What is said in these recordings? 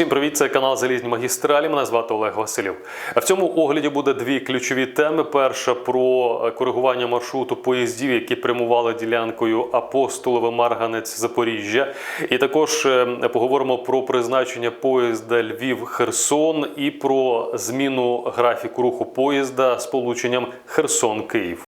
Всім привіт, це канал Залізні магістралі. Мене звати Олег Василів. В цьому огляді буде дві ключові теми. Перша про е, коригування маршруту поїздів, які прямували ділянкою Апостолове Марганець Запоріжжя. І також е, поговоримо про призначення поїзда Львів Херсон і про зміну графіку руху поїзда з полученням Херсон Київ.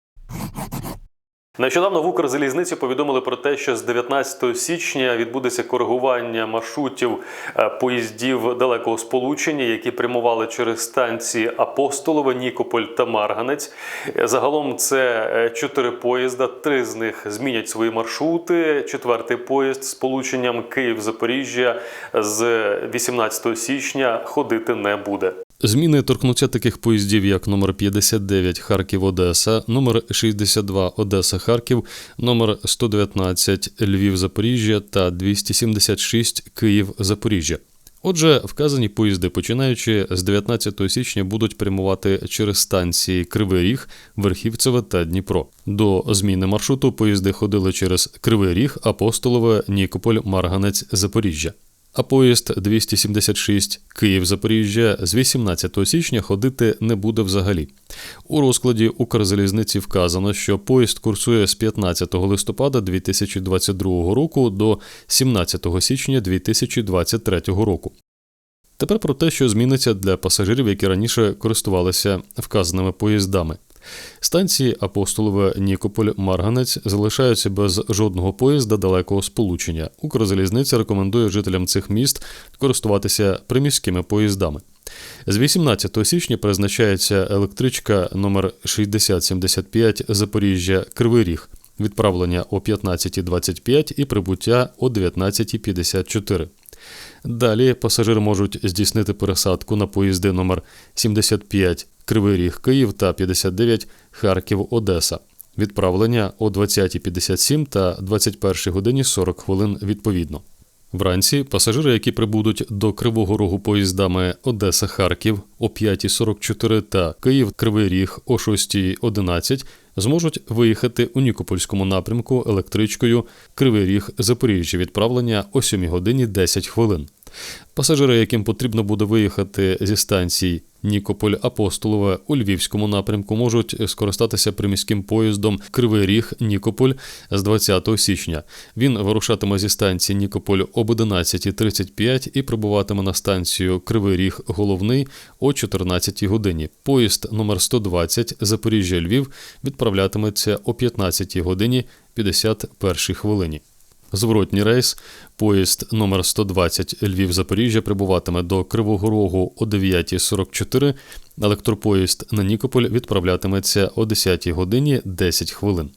Нещодавно в Укрзалізниці повідомили про те, що з 19 січня відбудеться коригування маршрутів е, поїздів далекого сполучення, які прямували через станції Апостолове, Нікополь та Марганець. Е, Загалом це е, чотири поїзда. Три з них змінять свої маршрути. Четвертий поїзд з полученням Київ-Запоріжжя з 18 січня ходити не буде. Зміни торкнуться таких поїздів, як номер 59 Харків-Одеса, номер 62 Одеса-Харків, номер 119 Львів-Запоріжжя та 276 Київ-Запоріжжя. Отже, вказані поїзди, починаючи з 19 січня, будуть прямувати через станції Кривий Ріг, Верхівцеве та Дніпро. До зміни маршруту поїзди ходили через Кривий Ріг, Апостолове, Нікополь, Марганець, Запоріжжя. А поїзд 276 Київ-Запоріжжя з 18 січня ходити не буде взагалі. У розкладі Укрзалізниці вказано, що поїзд курсує з 15 листопада 2022 року до 17 січня 2023 року. Тепер про те, що зміниться для пасажирів, які раніше користувалися вказаними поїздами. Станції Апостолове Нікополь Марганець залишаються без жодного поїзда далекого сполучення. Укрзалізниця рекомендує жителям цих міст користуватися приміськими поїздами. З 18 січня призначається електричка номер 6075 Запоріжжя Кривий Ріг, відправлення о 15.25 і прибуття о 19.54. Далі пасажири можуть здійснити пересадку на поїзди номер 75 Кривий Ріг Київ та 59 Харків Одеса. Відправлення о 20.57 та 21 годині 40 хвилин відповідно. Вранці пасажири, які прибудуть до Кривого Рогу поїздами Одеса Харків о 5.44 та Київ Кривий Ріг о 6.11, зможуть виїхати у Нікопольському напрямку електричкою Кривий Ріг Запоріжжя відправлення о 7 годині 10 хвилин. Пасажири, яким потрібно буде виїхати зі станцій Нікополь Апостолове у Львівському напрямку, можуть скористатися приміським поїздом Кривий Ріг Нікополь з 20 січня. Він вирушатиме зі станції Нікополь об 11.35 і прибуватиме на станцію Кривий Ріг Головний о 14 годині. Поїзд номер 120 Запоріжжя Львів відправлятиметься о 15 годині 51 хвилині. Зворотній рейс, поїзд номер 120 Львів-Запоріжжя прибуватиме до Кривого Рогу о 9.44, електропоїзд на Нікополь відправлятиметься о 10 годині 10 хвилин.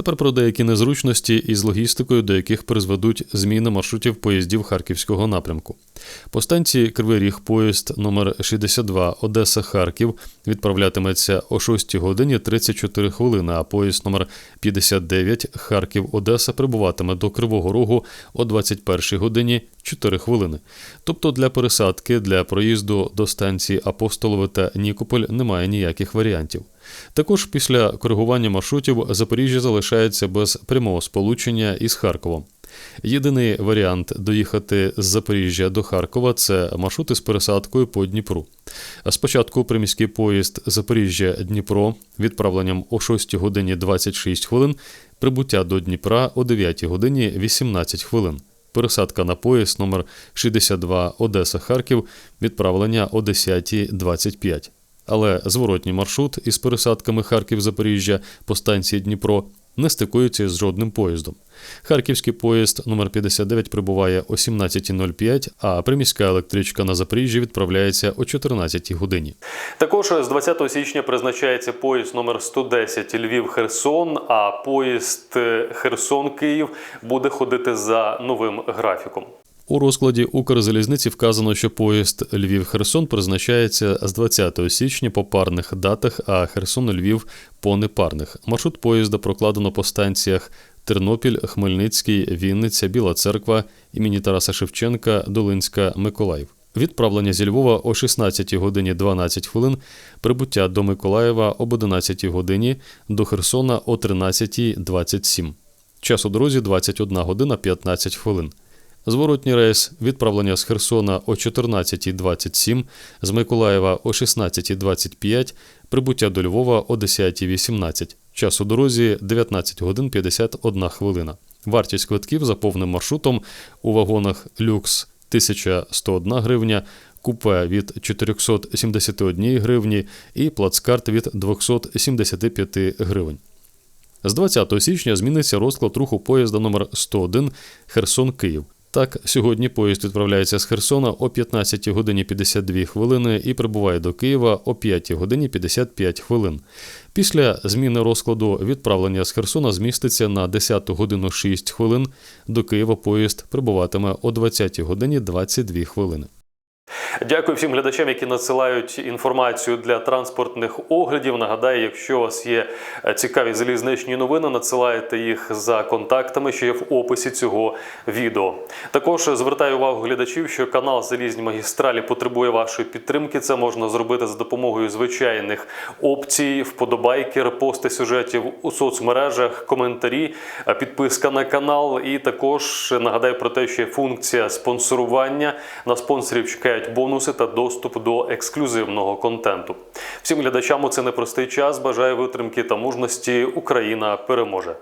Тепер про деякі незручності із логістикою, до яких призведуть зміни маршрутів поїздів Харківського напрямку. По станції Кривий Ріг поїзд номер 62 Одеса Харків відправлятиметься о 6 годині 34 хвилини, а поїзд номер 59 Харків Одеса прибуватиме до Кривого Рогу о 21 годині 4 хвилини. Тобто для пересадки для проїзду до станції Апостолове та Нікополь немає ніяких варіантів. Також після коригування маршрутів Запоріжжя залишається без прямого сполучення із Харковом. Єдиний варіант доїхати з Запоріжжя до Харкова це маршрути з пересадкою по Дніпру. Спочатку приміський поїзд Запоріжжя-Дніпро відправленням о 6 годині 26 хвилин, прибуття до Дніпра о 9 годині 18 хвилин. Пересадка на поїзд номер 62 Одеса Харків, відправлення о 10.25. Але зворотній маршрут із пересадками Харків-Запоріжжя по станції Дніпро не стикується з жодним поїздом. Харківський поїзд номер 59 прибуває о 17.05, а приміська електричка на Запоріжжі відправляється о 14 годині. Також з 20 січня призначається поїзд номер 110 Львів-Херсон, а поїзд Херсон-Київ буде ходити за новим графіком. У розкладі Укрзалізниці вказано, що поїзд Львів-Херсон призначається з 20 січня по парних датах, а Херсон-Львів по непарних. Маршрут поїзда прокладено по станціях Тернопіль, Хмельницький, Вінниця, Біла Церква, імені Тараса Шевченка, Долинська, Миколаїв. Відправлення зі Львова о 16 годині 12 хвилин, прибуття до Миколаєва об 11 годині, до Херсона о 13.27. Час у дорозі 21 година 15 хвилин. Зворотній рейс відправлення з Херсона о 14.27, з Миколаєва о 16.25, прибуття до Львова о 10.18. Час у дорозі 19 годин 51 хвилина. Вартість квитків за повним маршрутом у вагонах люкс 1101 гривня, купе від 471 гривні і плацкарт від 275 гривень. З 20 січня зміниться розклад руху поїзда номер 101 Херсон-Київ. Так, сьогодні поїзд відправляється з Херсона о 15 годині 52 хвилини і прибуває до Києва о 5 годині 55 хвилин. Після зміни розкладу відправлення з Херсона зміститься на 10 годину 6 хвилин. До Києва поїзд прибуватиме о 20 годині 22 хвилини. Дякую всім глядачам, які надсилають інформацію для транспортних оглядів. Нагадаю, якщо у вас є е, цікаві залізничні новини, надсилайте їх за контактами, що є в описі цього відео. Також звертаю увагу глядачів, що канал Залізні магістралі потребує вашої підтримки. Це можна зробити за допомогою звичайних опцій, вподобайки, репости сюжетів у соцмережах, коментарі, е, підписка на канал. І також нагадаю про те, що є функція спонсорування. На спонсорів чекають бонуси та доступ до ексклюзивного контенту. Всім глядачам у це непростий час. Бажаю витримки та мужності. Україна переможе.